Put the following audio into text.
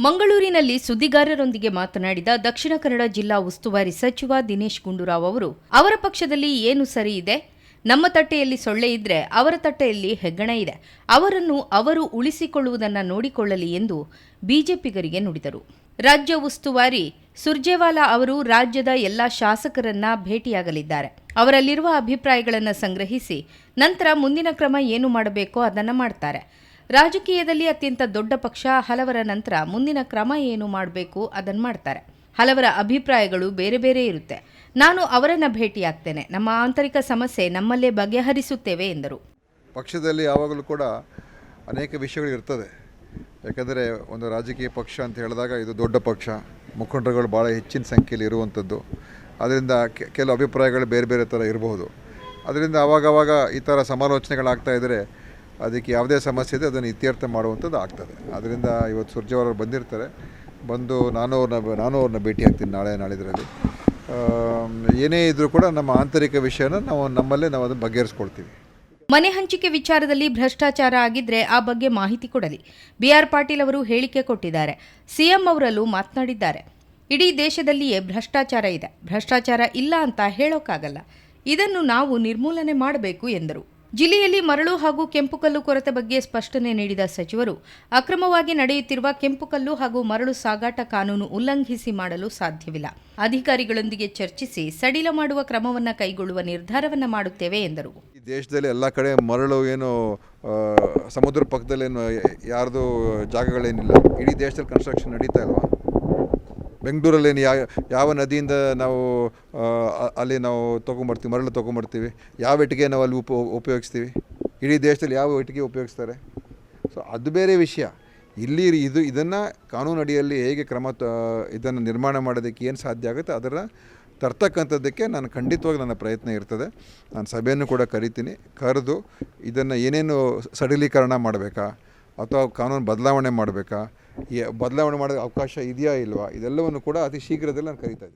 ಮಂಗಳೂರಿನಲ್ಲಿ ಸುದ್ದಿಗಾರರೊಂದಿಗೆ ಮಾತನಾಡಿದ ದಕ್ಷಿಣ ಕನ್ನಡ ಜಿಲ್ಲಾ ಉಸ್ತುವಾರಿ ಸಚಿವ ದಿನೇಶ್ ಗುಂಡೂರಾವ್ ಅವರು, ಅವರ ಪಕ್ಷದಲ್ಲಿ ಏನು ಸರಿ ಇದೆ? ನಮ್ಮ ತಟ್ಟೆಯಲ್ಲಿ ಸೊಳ್ಳೆ ಇದ್ರೆ ಅವರ ತಟ್ಟೆಯಲ್ಲಿ ಹೆಗ್ಗಣ ಇದೆ. ಅವರನ್ನು ಅವರು ಉಳಿಸಿಕೊಳ್ಳುವುದನ್ನು ನೋಡಿಕೊಳ್ಳಲಿ ಎಂದು ಬಿಜೆಪಿಗರಿಗೆ ನುಡಿದರು. ರಾಜ್ಯ ಉಸ್ತುವಾರಿ ಸುರ್ಜೇವಾಲಾ ಅವರು ರಾಜ್ಯದ ಎಲ್ಲ ಶಾಸಕರನ್ನ ಭೇಟಿಯಾಗಲಿದ್ದಾರೆ. ಅವರಲ್ಲಿರುವ ಅಭಿಪ್ರಾಯಗಳನ್ನು ಸಂಗ್ರಹಿಸಿ, ನಂತರ ಮುಂದಿನ ಕ್ರಮ ಏನು ಮಾಡಬೇಕೋ ಅದನ್ನು ಮಾಡ್ತಾರೆ. ರಾಜಕೀಯದಲ್ಲಿ ಅತ್ಯಂತ ದೊಡ್ಡ ಪಕ್ಷ ಹಲವರ ನಂತರ ಮುಂದಿನ ಕ್ರಮ ಏನು ಮಾಡಬೇಕು ಅದನ್ನು ಮಾಡ್ತಾರೆ. ಹಲವರ ಅಭಿಪ್ರಾಯಗಳು ಬೇರೆ ಬೇರೆ ಇರುತ್ತೆ. ನಾನು ಅವರನ್ನು ಭೇಟಿಯಾಗ್ತೇನೆ. ನಮ್ಮ ಆಂತರಿಕ ಸಮಸ್ಯೆ ನಮ್ಮಲ್ಲೇ ಬಗೆಹರಿಸುತ್ತೇವೆ ಎಂದರು. ಪಕ್ಷದಲ್ಲಿ ಯಾವಾಗಲೂ ಕೂಡ ಅನೇಕ ವಿಷಯಗಳು ಇರ್ತದೆ. ಯಾಕಂದರೆ ಒಂದು ರಾಜಕೀಯ ಪಕ್ಷ ಅಂತ ಹೇಳಿದಾಗ ಇದು ದೊಡ್ಡ ಪಕ್ಷ. ಮುಖಂಡರುಗಳು ಭಾಳ ಹೆಚ್ಚಿನ ಸಂಖ್ಯೆಯಲ್ಲಿ ಇರುವಂಥದ್ದು ಅದರಿಂದ ಕೆಲವು ಅಭಿಪ್ರಾಯಗಳು ಬೇರೆ ಬೇರೆ ಥರ ಇರಬಹುದು. ಅದರಿಂದ ಆವಾಗವಾಗ ಈ ಥರ ಸಮಾಲೋಚನೆಗಳಾಗ್ತಾ ಇದ್ದರೆ ಅದಕ್ಕೆ ಯಾವುದೇ ಸಮಸ್ಯೆ ಇದೆ ಅದನ್ನು ಇತ್ಯರ್ಥ ಮಾಡುವಂಥದ್ದು ಆಗ್ತದೆ. ಅದರಿಂದ ಇವತ್ತು ಸುರ್ಜೇವಾಲರು ಬಂದಿರ್ತಾರೆ. ಬಂದು ನಾನು ಅವ್ರನ್ನ ನಾನು ಅವ್ರನ್ನ ಭೇಟಿ ಆಗ್ತೀನಿ ನಾಳೆ, ನಾಳಿದ್ರಲ್ಲಿ. ಏನೇ ಇದ್ದರೂ ಕೂಡ ನಮ್ಮ ಆಂತರಿಕ ವಿಷಯನ ನಾವು ನಮ್ಮಲ್ಲೇ ನಾವು ಅದನ್ನು ಬಗೆಹರಿಸ್ಕೊಳ್ತೀವಿ. ಮನೆ ಹಂಚಿಕೆ ವಿಚಾರದಲ್ಲಿ ಭ್ರಷ್ಟಾಚಾರ ಆಗಿದ್ರೆ ಆ ಬಗ್ಗೆ ಮಾಹಿತಿ ಕೊಡಲಿ. ಬಿಆರ್ ಪಾಟೀಲ್ ಅವರು ಹೇಳಿಕೆ ಕೊಟ್ಟಿದ್ದಾರೆ. ಸಿಎಂ ಅವರಲ್ಲೂ ಮಾತನಾಡಿದ್ದಾರೆ. ಇಡೀ ದೇಶದಲ್ಲಿಯೇ ಭ್ರಷ್ಟಾಚಾರ ಇದೆ. ಭ್ರಷ್ಟಾಚಾರ ಇಲ್ಲ ಅಂತ ಹೇಳೋಕ್ಕಾಗಲ್ಲ. ಇದನ್ನು ನಾವು ನಿರ್ಮೂಲನೆ ಮಾಡಬೇಕು ಎಂದರು. ಜಿಲ್ಲೆಯಲ್ಲಿ ಮರಳು ಹಾಗೂ ಕೆಂಪುಕಲ್ಲು ಕೊರತೆ ಬಗ್ಗೆ ಸ್ಪಷ್ಟನೆ ನೀಡಿದ ಸಚಿವರು, ಅಕ್ರಮವಾಗಿ ನಡೆಯುತ್ತಿರುವ ಕೆಂಪುಕಲ್ಲು ಹಾಗೂ ಮರಳು ಸಾಗಾಟ ಕಾನೂನು ಉಲ್ಲಂಘಿಸಿ ಮಾಡಲು ಸಾಧ್ಯವಿಲ್ಲ. ಅಧಿಕಾರಿಗಳೊಂದಿಗೆ ಚರ್ಚಿಸಿ ಸಡಿಲ ಮಾಡುವ ಕ್ರಮವನ್ನು ಕೈಗೊಳ್ಳುವ ನಿರ್ಧಾರವನ್ನು ಮಾಡುತ್ತೇವೆ ಎಂದರು. ಈ ದೇಶದಲ್ಲಿ ಎಲ್ಲ ಕಡೆ ಮರಳು ಏನು ಸಮುದ್ರ ಪಕ್ಕದಲ್ಲೇನು ಯಾರ್ದು ಜಾಗಗಳೇನಿಲ್ಲ. ಇಡೀ ದೇಶದಲ್ಲಿ ಕನ್ಸ್ಟ್ರಕ್ಷನ್ ನಡೀತಾ ಇಲ್ವಾ? ಬೆಂಗಳೂರಲ್ಲೇನು ಯಾವ ಯಾವ ನದಿಯಿಂದ ನಾವು ಅಲ್ಲಿ ನಾವು ತೊಗೊಂಬರ್ತೀವಿ, ಮರಳು ತೊಗೊಂಬರ್ತೀವಿ, ಯಾವ ಇಟ್ಟಿಗೆ ನಾವು ಅಲ್ಲಿ ಉಪ, ಉಪಯೋಗಿಸ್ತೀವಿ? ಇಡೀ ದೇಶದಲ್ಲಿ ಯಾವ ಇಟ್ಟಿಗೆ ಉಪಯೋಗಿಸ್ತಾರೆ? ಸೊ ಅದು ಬೇರೆ ವಿಷಯ. ಇಲ್ಲಿ ಇದು, ಇದನ್ನು ಕಾನೂನು ಅಡಿಯಲ್ಲಿ ಹೇಗೆ ಕ್ರಮ ಇದನ್ನು ನಿರ್ಮಾಣ ಮಾಡೋದಕ್ಕೆ ಏನು ಸಾಧ್ಯ ಆಗುತ್ತೆ ಅದರ ತರ್ತಕ್ಕಂಥದ್ದಕ್ಕೆ ನಾನು ಖಂಡಿತವಾಗಿ ನನ್ನ ಪ್ರಯತ್ನ ಇರ್ತದೆ. ನಾನು ಸಭೆಯನ್ನು ಕೂಡ ಕರಿತೀನಿ. ಕರೆದು ಇದನ್ನು ಏನೇನು ಸಡಿಲೀಕರಣ ಮಾಡಬೇಕಾ, ಅಥವಾ ಕಾನೂನು ಬದಲಾವಣೆ ಮಾಡಬೇಕಾ ಬದಲಾವಣೆ ಮಾಡೋ ಅವಕಾಶ ಇದೆಯಾ ಇಲ್ವಾ? ಇದೆಲ್ಲವನ್ನು ಕೂಡ ಅತಿ ಶೀಘ್ರದಲ್ಲಿ ನಾನು ಕರೀತಾ